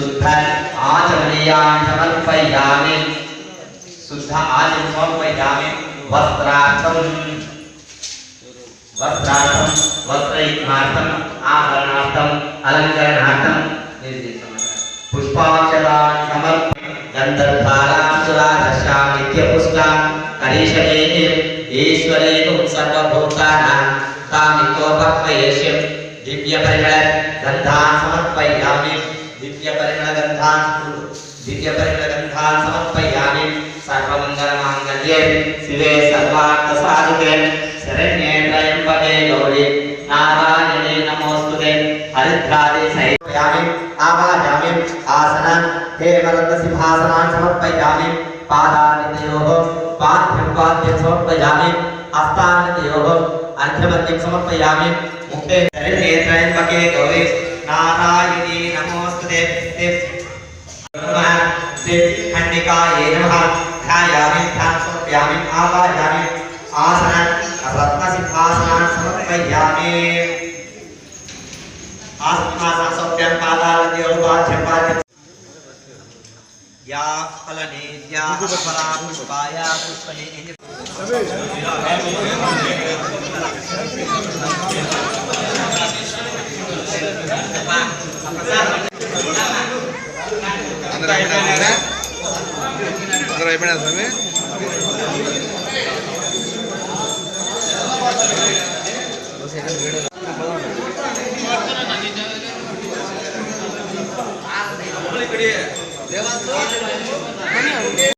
शुद्ध आचमनीयान् समर्पयामि शुद्ध आचमन समर्पयामि वस्त्रार्थं वस्त्रार्थं वस्त्रयुग्मार्थम् आभरणार्थम् अलङ्करणार्थं पुष्पाक्षरान् समर्पयामि गन्धर्वालासुरादशां नित्यपुष्टां करिष्यमे ईश्वरेतुं सर्वभूतानां कामिकोपक्वयेष्यं दिव्यपरिमलगन्धान् समर्पयामि। दिव्यपरिमलगन्धान् दिव्यपरिमलगन्धान् समर्पयामि सर्वमङ्गलमाङ्गल्ये शिवे सर्वार्थसाधिके शरण्ये त्र्यम्बके गौरी नारायणे नमोऽस्तुते हरिद्रादि सहितयामि आवाजामि आसनान् हेमरत्नसिंहासनान् समर्पयामि पादानितयोः पाद्यं पाद्यं समर्पयामि हस्तानितयोः अर्घ्यमद्यं समर्पयामि मुक्ते शरण्ये त्र्यम्बके गौरी नारायणे नमोऽस्तुते नमः श्री खण्डिकायै नमः। ध्यायामि, ध्यानं समर्पयामि, आवाजामि। आसनान्, रत्नसिंहासनान् समर्पयामि। आसनान् समर्पयामि पादालयोः पाद्यं पाद्यं या फलने, या फला पुष्पाया, पुष्पने ఇక్కడ అయిపోయినారా ఇక్కడ అయిపోయినా స్వామి ఇక్కడ